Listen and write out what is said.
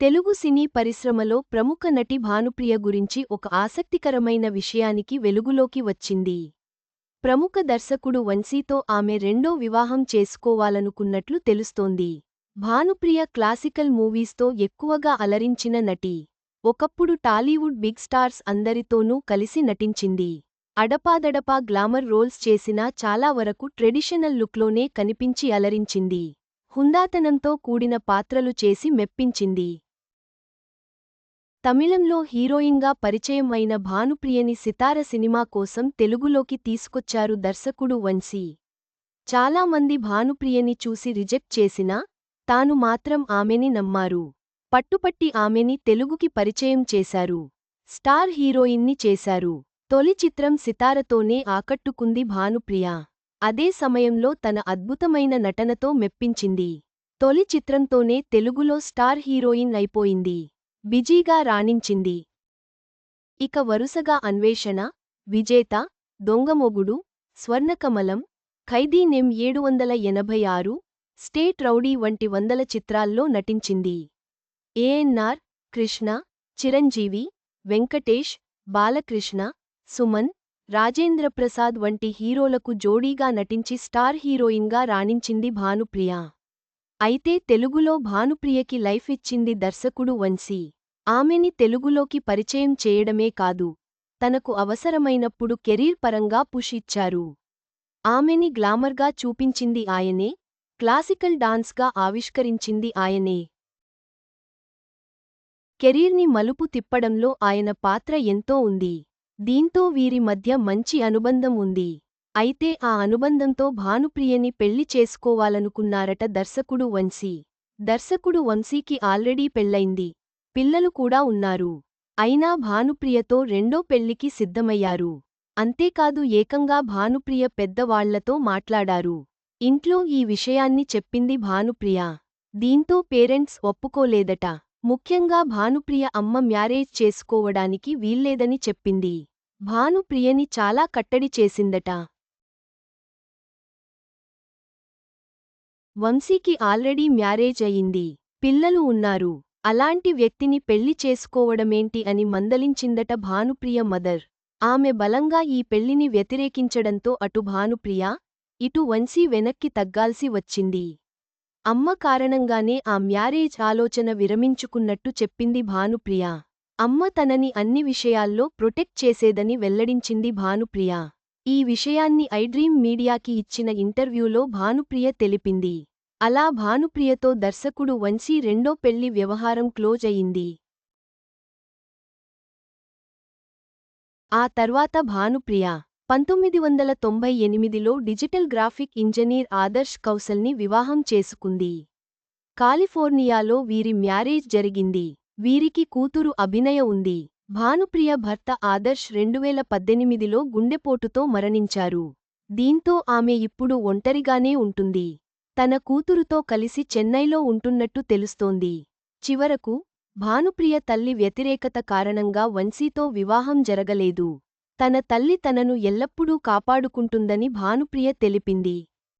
తెలుగు సినీ పరిశ్రమలో ప్రముఖ నటి భానుప్రియ గురించి ఒక ఆసక్తికరమైన విషయానికి వెలుగులోకి వచ్చింది. ప్రముఖ దర్శకుడు వంశీతో ఆమె రెండో వివాహం చేసుకోవాలనుకున్నట్లు తెలుస్తోంది. భానుప్రియ క్లాసికల్ మూవీస్తో ఎక్కువగా అలరించిన నటి. ఒకప్పుడు టాలీవుడ్ బిగ్ స్టార్స్ అందరితోనూ కలిసి నటించింది. అడపాదడపా గ్లామర్ రోల్స్ చేసినా చాలా వరకు ట్రెడిషనల్ లుక్లోనే కనిపించి అలరించింది. హుందాతనంతో కూడిన పాత్రలు చేసి మెప్పించింది. తమిళంలో హీరోయిన్గా పరిచయం అయిన భానుప్రియని సితార సినిమా కోసం తెలుగులోకి తీసుకొచ్చారు దర్శకుడు వంశీ. చాలామంది భానుప్రియని చూసి రిజెక్ట్ చేసినా తాను మాత్రం ఆమెని నమ్మారు. పట్టుపట్టి ఆమెని తెలుగుకి పరిచయం చేశారు. స్టార్ హీరోయిన్ని చేశారు. తొలి చిత్రం సితారతోనే ఆకట్టుకుంది భానుప్రియ. అదే సమయంలో తన అద్భుతమైన నటనతో మెప్పించింది. తొలి చిత్రంతోనే తెలుగులో స్టార్ హీరోయిన్ అయిపోయింది. బిజీగా రాణించింది. ఇక వరుసగా అన్వేషణ విజేత దొంగమొగుడు స్వర్ణకమలం ఖైదీ నెం ఏడు వందల ఎనభై ఆరు స్టేట్ రౌడీ వంటి వందల చిత్రాల్లో నటించింది. ఏఎన్ఆర్ కృష్ణ చిరంజీవి వెంకటేష్ బాలకృష్ణ సుమన్ రాజేంద్రప్రసాద్ వంటి హీరోలకు జోడీగా నటించి స్టార్ హీరోయిన్గా రాణించింది భానుప్రియ. అయితే తెలుగులో భానుప్రియకి లైఫ్ ఇచ్చింది దర్శకుడు వంశీ. ఆమెని తెలుగులోకి పరిచయం చేయడమే కాదు తనకు అవసరమైనప్పుడు కెరీర్ పరంగా పుష్ ఇచ్చారు. ఆమెని గ్లామర్గా చూపించింది ఆయనే క్లాసికల్ డాన్స్గా ఆవిష్కరించింది ఆయనే. కెరీర్ని మలుపు తిప్పడంలో ఆయన పాత్ర ఎంతో ఉంది. దీంతో వీరి మధ్య మంచి అనుబంధం ఉంది. అయితే ఆ అనుబంధంతో భానుప్రియని పెళ్ళి చేసుకోవాలనుకున్నారట దర్శకుడు వంశీ. దర్శకుడు వంశీకి ఆల్రెడీ పెళ్ళైంది పిల్లలు కూడా ఉన్నారు. అయినా భానుప్రియతో రెండో పెళ్ళికి సిద్ధమయ్యారు. అంతేకాదు ఏకంగా భానుప్రియ పెద్దవాళ్ళతో మాట్లాడారు. ఇంట్లో ఈ విషయాన్ని చెప్పింది భానుప్రియ. దీంతో పేరెంట్స్ ఒప్పుకోలేదట. ముఖ్యంగా భానుప్రియ అమ్మ మ్యారేజ్ చేసుకోవడానికి వీల్లేదని చెప్పింది. భానుప్రియని చాలా కట్టడి చేసిందట. వంశీకి ఆల్రెడీ మ్యారేజ్ అయింది. పిల్లలు ఉన్నారు. అలాంటి వ్యక్తిని పెళ్ళి చేసుకోవడమేంటి అని మందలించిందట భానుప్రియ మదర్. ఆమె బలంగా ఈ పెళ్ళిని వ్యతిరేకించడంతో అటు భానుప్రియ ఇటు వంశీ వెనక్కి తగ్గాల్సి వచ్చింది. అమ్మ కారణంగానే ఆ మ్యారేజ్ ఆలోచన విరమించుకున్నట్టు చెప్పింది భానుప్రియ. అమ్మ తనని అన్ని విషయాల్లో ప్రొటెక్ట్ చేసేదని వెల్లడించింది భానుప్రియ. ఈ విషయాన్ని ఐడ్రీమ్ మీడియాకి ఇచ్చిన ఇంటర్వ్యూలో భానుప్రియ తెలిపింది. అలా భానుప్రియతో దర్శకుడు వంశీ రెండో పెళ్ళి వ్యవహారం క్లోజ్ అయింది. ఆ తర్వాత భానుప్రియ పంతొమ్మిది వందల తొంభై ఎనిమిదిలో డిజిటల్ గ్రాఫిక్ ఇంజనీర్ ఆదర్శ్ కౌశల్ని వివాహం చేసుకుంది. కాలిఫోర్నియాలో వీరి మ్యారేజ్ జరిగింది. వీరికి కూతురు అభినయ ఉంది. భానుప్రియ భర్త ఆదర్శ్ రెండువేల పద్దెనిమిదిలో గుండెపోటుతో మరణించారు. దీంతో ఆమె ఇప్పుడు ఒంటరిగానే ఉంటుంది. తన కూతురుతో కలిసి చెన్నైలో ఉంటున్నట్టు తెలుస్తోంది. చివరకు భానుప్రియ తల్లి వ్యతిరేకత కారణంగా వంశీతో వివాహం జరగలేదు. తన తల్లి తనను ఎల్లప్పుడూ కాపాడుకుంటుందని భానుప్రియ తెలిపింది.